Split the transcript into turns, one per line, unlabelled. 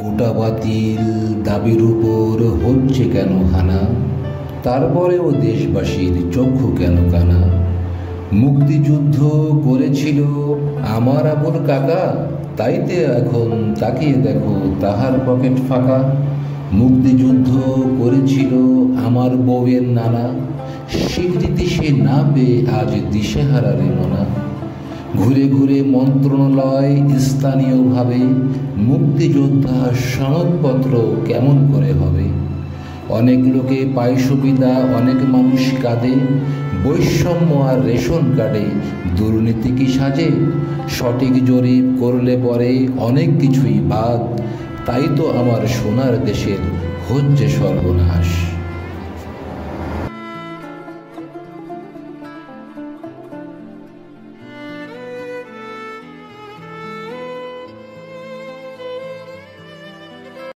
কোটা বাতিল দাবির উপর হচ্ছে কেন হানা? তারপরেও দেশবাসীর চক্ষু কেন কানা? মুক্তিযুদ্ধ করেছিল আমার আবুল কাকা, তাইতে এখন তাকিয়ে দেখো তাহার পকেট ফাঁকা। মুক্তিযুদ্ধ করেছিল আমার বউয়ের নানা, স্বীকৃতি সে না পেয়ে আজ দিশেহারা রে মনা। ঘুরে ঘুরে মন্ত্রণালয় স্থানীয়ভাবে মুক্তিযোদ্ধা সনদপত্র কেমন করে হবে? অনেক লোকে পায় সুবিধা অনেক মানুষ কাঁদে। বৈষম্য আর রেশন কার্ডে দুর্নীতি কি সাজে? সঠিক জরিপ করলে পরে অনেক কিছুই বাদ। তাই তো আমার সোনার দেশের হচ্ছে সর্বনাশ।